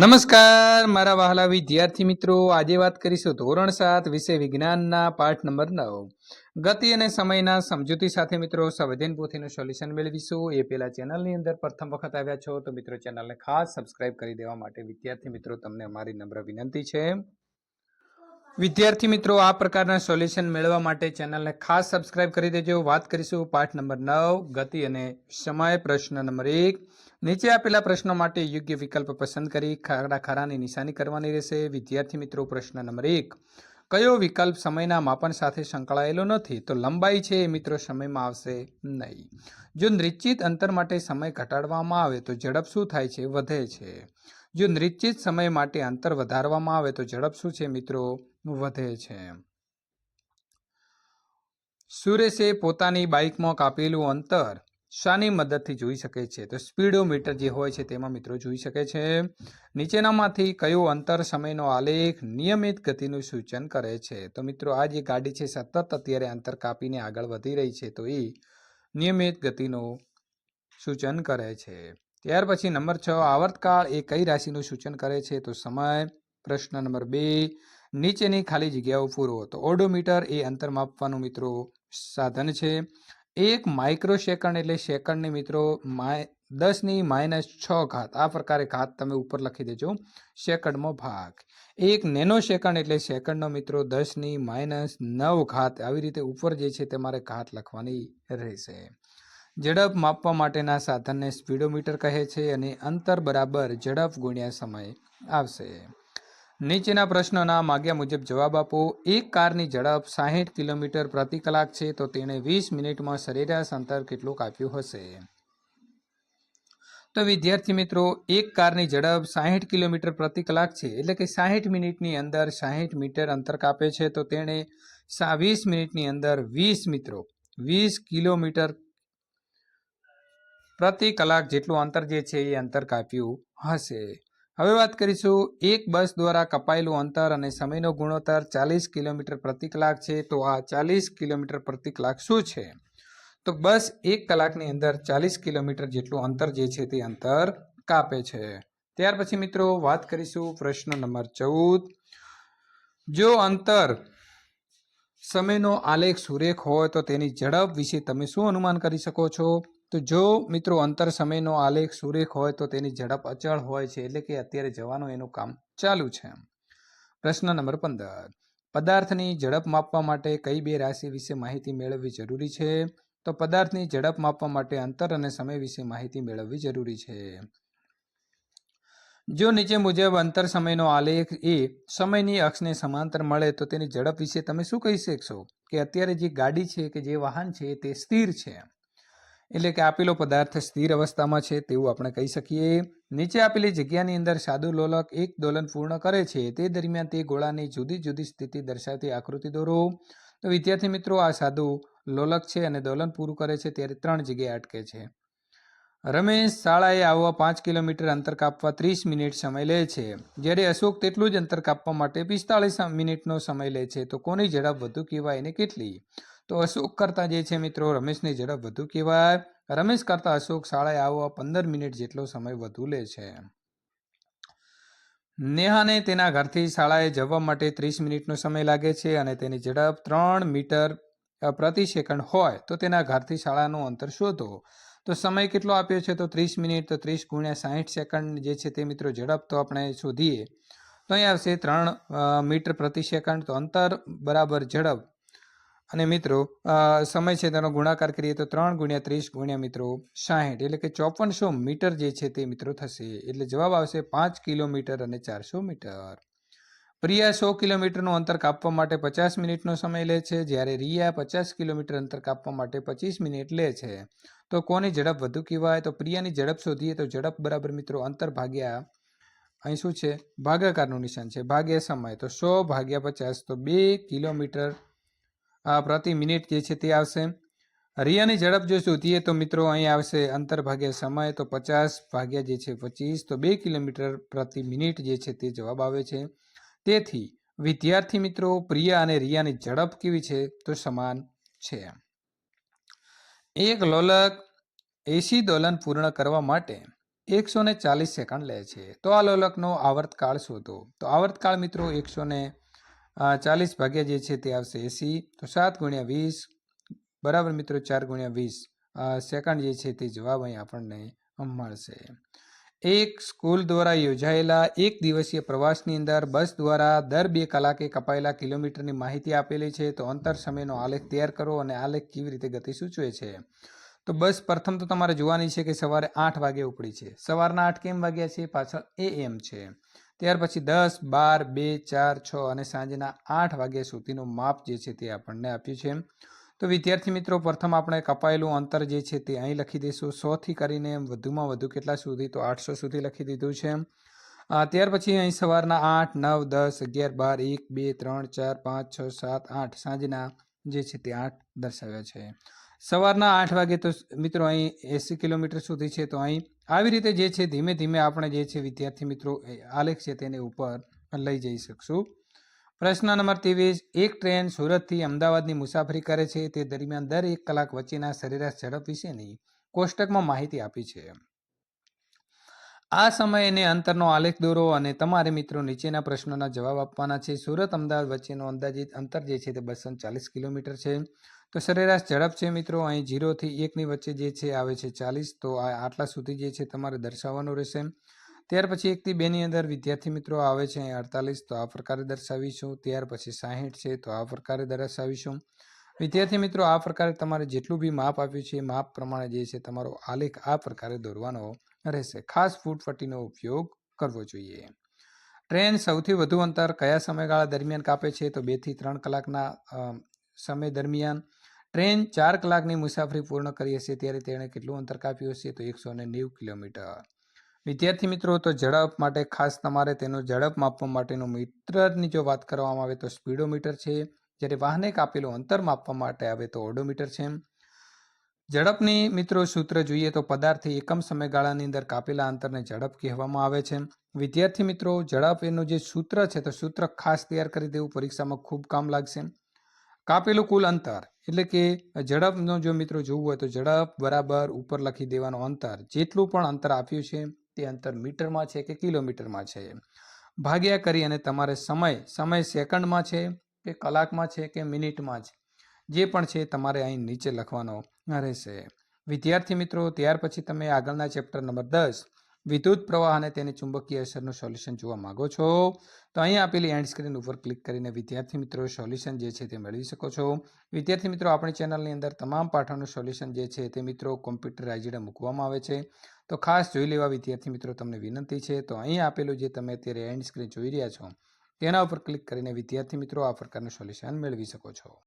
નમસ્કાર, મારા વહાલા વિદ્યાર્થી મિત્રો. આજે વાત કરીશું ધોરણ સાત વિષય વિજ્ઞાનના પાઠ નંબર નવ. ગતિ અને સમયના સમજૂતી સાથે મિત્રો સંવેદન પોથીનું સોલ્યુશન મેળવીશું. એ પહેલાં ચેનલની અંદર પ્રથમ વખત આવ્યા છો તો મિત્રો ચેનલને ખાસ સબસ્ક્રાઇબ કરી દેવા માટે વિદ્યાર્થી મિત્રો, તમને અમારી નમ્ર વિનંતી છે. વિદ્યાર્થી મિત્રો, આ પ્રકારના સોલ્યુશન મેળવવા માટે ચેનલને ખાસ સબસ્ક્રાઇબ કરી દેજો. વાત કરીશું પાઠ નંબર નવ, ગતિ અને સમય પ્રશ્ન નંબર એક. નીચે આપેલા પ્રશ્નો માટે યોગ્ય વિકલ્પ પસંદ કરી ખાડા ખારાની નિશાની કરવાની રહેશે. વિદ્યાર્થી મિત્રો, પ્રશ્ન નંબર એક. કયો વિકલ્પ સમયના માપન સાથે સંકળાયેલો નથી? તો લંબાઈ છે એ મિત્રો સમયમાં આવશે નહીં. જો નિશ્ચિત અંતર માટે સમય ઘટાડવામાં આવે તો ઝડપ શું થાય છે? વધે છે. જો નિશ્ચિત સમય માટે અંતર વધારવામાં આવે તો ઝડપ શું છે મિત્રો? વધે છે. સુરેશે પોતાની બાઇકમાં કાપેલું અંતર શાની મદદથી જોઈ શકે છે? તો સ્પીડોમીટર જે હોય છે તેમાં મિત્રો જોઈ શકે છે. નીચેનામાંથી કયું અંતર સમયનો આલેખ નિયમિત ગતિનું સૂચન કરે છે? તો મિત્રો આ જે ગાડી છે સતત અત્યારે અંતર કાપીને આગળ વધી રહી છે તો એ નિયમિત ગતિનું સૂચન કરે છે. ત્યાર પછી નંબર છ, આવર્તકાળ એ કઈ રાશિનું સૂચન કરે છે? તો સમય, પ્રશ્ન નંબર બે નીચેની ખાલી જગ્યાઓ પૂરો તો ઓડોમીટર એ અંતર માપવાનું મિત્રો સાધન છે. એક માઇક્રો સેકન્ડ એટલે સેકન્ડની મિત્રો માય, દસની માઇનસ છ ઘાત. આ પ્રકારે ઘાત તમે ઉપર લખી દેજો. સેકન્ડમાં ભાગ. એક નેનો સેકન્ડ એટલે સેકન્ડનો મિત્રો દસની માઇનસ નવ ઘાત. આવી રીતે ઉપર જે છે તમારે ઘાત લખવાની રહેશે. ઝડપ માપવા માટેના સાધનને સ્પીડોમીટર કહે છે અને અંતર બરાબર ઝડપ ગુણ્યા સમય આવશે. નીચેના પ્રશ્નોના માગ્યા મુજબ જવાબ આપો. એક કારની ઝડપ સાહીઠ કિલોમીટર પ્રતિ કલાક છે, તો તેણે વીસ મિનિટમાં સરેરાશ અંતર કેટલું કાપ્યું હશે? તો વિદ્યાર્થી મિત્રો, એક કારની ઝડપ સાહીઠ કિલોમીટર પ્રતિ કલાક છે, એટલે કે સાહીઠ મિનિટની અંદર સાહીઠ મીટર અંતર કાપે છે, તો તેણે વીસ મિનિટની અંદર વીસ મિત્રો, વીસ કિલોમીટર પ્રતિ કલાક જેટલું અંતર જે છે એ અંતર કાપ્યું હશે. હવે વાત કરીશું, એક બસ દ્વારા કપાયેલું અંતર અને સમયનો ગુણોત્તર ચાલીસ કિલોમીટર પ્રતિ કલાક છે, તો આ ચાલીસ કિલોમીટર પ્રતિ કલાક શું છે? તો બસ એક કલાકની અંદર ચાલીસ કિલોમીટર જેટલું અંતર જે છે તે અંતર કાપે છે. ત્યાર પછી મિત્રો, વાત કરીશું પ્રશ્ન નંબર ચૌદ. જો અંતર સમયનો આલેખ સુરેખ હોય તો તેની ઝડપ વિશે તમે શું અનુમાન કરી શકો છો? તો જો મિત્રો અંતર સમયનો આલેખ સુરેખ હોય તો તેની ઝડપ અચળ હોય છે એટલે કે અત્યારે જવાનું એનું કામ ચાલુ છે. પ્રશ્ન નંબર પંદર. પદાર્થની ઝડપ માપવા માટે કઈ બે રાશિ વિશે માહિતી મેળવવી જરૂરી છે? તો પદાર્થની ઝડપ માપવા માટે અંતર અને સમય વિશે માહિતી મેળવવી જરૂરી છે. જો નીચે મુજબ અંતર સમયનો આલેખ એ સમયની અક્ષને સમાંતર મળે તો તેની ઝડપ વિશે તમે શું કહી શકશો? કે અત્યારે જે ગાડી છે કે જે વાહન છે તે સ્થિર છે. એટલે કે આપેલો પદાર્થ સ્થિર અવસ્થામાં છે તેવું આપણે કહી શકીએ. નીચે આપેલી જગ્યાની અંદર સાદુ લોલક એક દોલન પૂર્ણ કરે છે. તે દરમિયાન તે ગોળાની જુદી જુદી સ્થિતિ દર્શાવતી આકૃતિ દોરો. તો વિદ્યાર્થી મિત્રો, આ સાદુ લોલક છે અને દોલન પૂરું કરે છે ત્યારે ત્રણ જગ્યાએ અટકે છે. રમેશ શાળાએ આવવા પાંચ કિલોમીટર અંતર કાપવા ત્રીસ મિનિટ સમય લે છે. જ્યારે અશોક તેટલું જ અંતર કાપવા માટે પિસ્તાળીસ મિનિટનો સમય લે છે. તો કોની ઝડપ વધુ કહેવાય અને કેટલી? તો અશોક કરતાં જે છે મિત્રો રમેશની ઝડપ વધુ કહેવાય. રમેશ કરતાં અશોક શાળાએ આવવા પંદર મિનિટ જેટલો સમય વધુ લે છે. નેહાને તેના ઘરથી શાળાએ જવા માટે ત્રીસ મિનિટનો સમય લાગે છે અને તેની ઝડપ ત્રણ મીટર પ્રતિ સેકન્ડ હોય તો તેના ઘરથી શાળાનું અંતર શોધો. તો સમય કેટલો આપ્યો છે? તો ત્રીસ મિનિટ, તો ત્રીસ ગુણ્યા સાહીઠ સેકન્ડ જે છે તે મિત્રો ઝડપ તો આપણે શોધીએ. તો અહીં આવશે ત્રણ મીટર પ્રતિ સેકન્ડ તો અંતર બરાબર ઝડપ અને મિત્રો સમય છે તેનો ગુણાકાર કરીએ તો ત્રણ ગુણ્યા ત્રીસ ગુણ્યા મિત્રો સાહીઠ, એટલે કે ચોપનસો મીટર જે છે તે મિત્રો થશે. એટલે જવાબ આવશે પાંચ કિલોમીટર અને ચારસો મીટર. પ્રિયા સો કિલોમીટરનું અંતર કાપવા માટે પચાસ મિનિટનો સમય લે છે. જ્યારે રિયા પચાસ કિલોમીટર અંતર કાપવા માટે પચીસ મિનિટ લે છે. તો કોની ઝડપ વધુ કહેવાય? તો પ્રિયાની ઝડપ શોધીએ તો ઝડપ બરાબર મિત્રો અંતર ભાગ્યા અહીં શું છે? ભાગાકારનું નિશાન છે. ભાગ્યા સમય. તો સો ભાગ્યા પચાસ, તો બે કિલોમીટર પ્રતિ મિનિટ જે છે તે આવશે. રિયાની ઝડપ જોઈશું શોધીએ તો મિત્રો અહીં આવશે અંતર ભાગ્યા સમય, તો પચાસ ભાગ્યા જે છે પચીસ, તો બે કિલોમીટર પ્રતિ મિનિટ જે છે તે જવાબ આવે છે. તેથી, વિદ્યાર્થી મિત્રો, પ્રિયા અને રિયાની ઝડપ કેવી છે? તો સમાન છે. એક લોલક એસી દોલન પૂર્ણ કરવા માટે એકસો ચાલીસ સેકન્ડ લે છે. તો આ લોલકનો આવર્તકાળ શોધો. તો આવર્તકાળ મિત્રો એકસો ને ચાલીસ ભાગ્યા જે છે તે આવશે એસી. તો સાત ગુણ્યા વીસ. બરાબર મિત્રો, ચાર ગુણ્યા વીસ. સેકન્ડ જે છે તે જવાબ અહીં આપણને મળશે. એક સ્કૂલ દ્વારા યોજાયેલા એક દિવસીય પ્રવાસની અંદર બસ દ્વારા દર બે કલાકે કપાયેલા કિલોમીટરની માહિતી આપેલી છે. તો અંતર સમયનો આલેખ તૈયાર કરો અને આલેખ કેવી રીતે ગતિ સૂચવે છે? તો બસ પ્રથમ તો તમારે જોવાની છે કે સવારે આઠ વાગે ઉપડી છે. સવારના આઠ કેમ વાગ્યા છે? પાછળ એ એમ છે. ત્યાર પછી દસ, બાર, બે, ચાર, છ અને સાંજના આઠ વાગ્યા સુધીનું માપ જે છે તે આપણને આપ્યું છે. તો વિદ્યાર્થી મિત્રો, પ્રથમ આપણે કપાયેલું અંતર જે છે તે અહીં લખી દઈશું. સોથી કરીને વધુમાં વધુ કેટલા સુધી? તો આઠસો સુધી લખી દીધું છે. ત્યાર પછી અહીં સવારના આઠ, નવ, દસ, અગિયાર, બાર, એક, બે, ત્રણ, ચાર, પાંચ, છ, સાત, આઠ સાંજના જે છે તે આઠ દર્શાવ્યા છે. સવારના આઠ વાગે તો મિત્રો અહીં એંસી કિલોમીટર સુધી છે, તો અહીં આવી રીતે જે છે ધીમે ધીમે આપણે જે છે વિદ્યાર્થી મિત્રો આલેખ છે તેને ઉપર લઈ જઈ શકશું. પ્રશ્ન નંબર ત્રેવીસ, એક ટ્રેન સુરતથી અમદાવાદની મુસાફરી કરે છે, તે દરમિયાન દર એક કલાક વચ્ચેના સરેરાશ ઝડપ વિશેની કોષ્ટકમાં માહિતી આપી છે. આ સમય અને અંતરનો આલેખ દોરો અને તમારે મિત્રો નીચેના પ્રશ્નોના જવાબ આપવાના છે. સુરત, અમદાવાદ વચ્ચેનો અંદાજિત અંતર જે છે તે બસો ચાલીસ કિલોમીટર છે. તો સરેરાશ ઝડપ છે મિત્રો, અહીં જીરોથી એકની વચ્ચે જે છે આવે છે ચાલીસ. તો આ આટલા સુધી જે છે તમારે દર્શાવવાનું રહેશે. ત્યાર પછી એકથી બેની અંદર વિદ્યાર્થી મિત્રો આવે છે અહીં અડતાલીસ. તો આ પ્રકારે દર્શાવીશું. ત્યાર પછી સાહીઠ છે તો આ પ્રકારે દર્શાવીશું. વિદ્યાર્થી મિત્રો, આ પ્રકારે તમારે જેટલું બી માપ આપ્યું છે માપ પ્રમાણે જે છે તમારો આલેખ આ પ્રકારે દોરવાનો રહેશે. ખાસ ફૂટપટ્ટીનો ઉપયોગ કરવો જોઈએ. ટ્રેન સૌથી વધુ અંતર કયા સમયગાળા દરમિયાન કાપે છે? તો બેથી ત્રણ કલાકના સમય દરમિયાન. ટ્રેન ચાર કલાકની મુસાફરી પૂર્ણ કરી હશે ત્યારે તેણે કેટલું અંતર કાપ્યું હશે? તો એકસો ને નેવું કિલોમીટર. વિદ્યાર્થી મિત્રો, તો ઝડપ માટે ખાસ તમારે તેનો ઝડપ માપવા માટેનો મીટરની જો વાત કરવામાં આવે તો સ્પીડોમીટર છે. જ્યારે વાહને કાપેલું અંતર માપવા માટે આવે તો ઓડોમીટર છે ઝડપની મિત્રો, સૂત્ર જોઈએ તો પદાર્થ એકમ સમયગાળાની અંદર કાપેલા અંતરને ઝડપ કહેવામાં આવે છે વિદ્યાર્થી મિત્રો, ઝડપ એનું જે સૂત્ર છે તો સૂત્ર ખાસ તૈયાર કરી દેવું પરીક્ષામાં ખૂબ કામ લાગશે કાપેલું કુલ અંતર એટલે કે ઝડપનો જો મિત્રો જોવું હોય તો ઝડપ બરાબર ઉપર લખી દેવાનું અંતર. જેટલું પણ અંતર આપ્યું છે તે અંતર મીટરમાં છે કે કિલોમીટરમાં છે ભાગ્યા કરી અને તમારે સમય સમય સેકન્ડમાં છે કે કલાકમાં છે કે મિનિટમાં છે જે પણ છે તમારે અહીં નીચે લખવાનો રહેશે. વિદ્યાર્થી મિત્રો, ત્યાર પછી તમે આગળના ચેપ્ટર નંબર દસ, વિદ્યુત પ્રવાહ અને તેની ચુંબકીય અસરનું સોલ્યુશન જોવા માંગો છો, તો અહીં આપેલી એન્ડ સ્ક્રીન ઉપર ક્લિક કરીને વિદ્યાર્થી મિત્રો, સોલ્યુશન જે છે તે મેળવી શકો છો. વિદ્યાર્થી મિત્રો, આપણી ચેનલની અંદર તમામ પાઠોનું સોલ્યુશન જે છે તે મિત્રો કોમ્પ્યુટરાઇઝડ મૂકવામાં આવે છે. તો ખાસ જોઈ લેવા વિદ્યાર્થી મિત્રો, તમને વિનંતી છે. તો અહીં આપેલું જે તમે અત્યારે એન્ડ સ્ક્રીન જોઈ રહ્યા છો તેના ઉપર ક્લિક કરીને વિદ્યાર્થી મિત્રો આ પ્રકારનું સોલ્યુશન મેળવી શકો છો.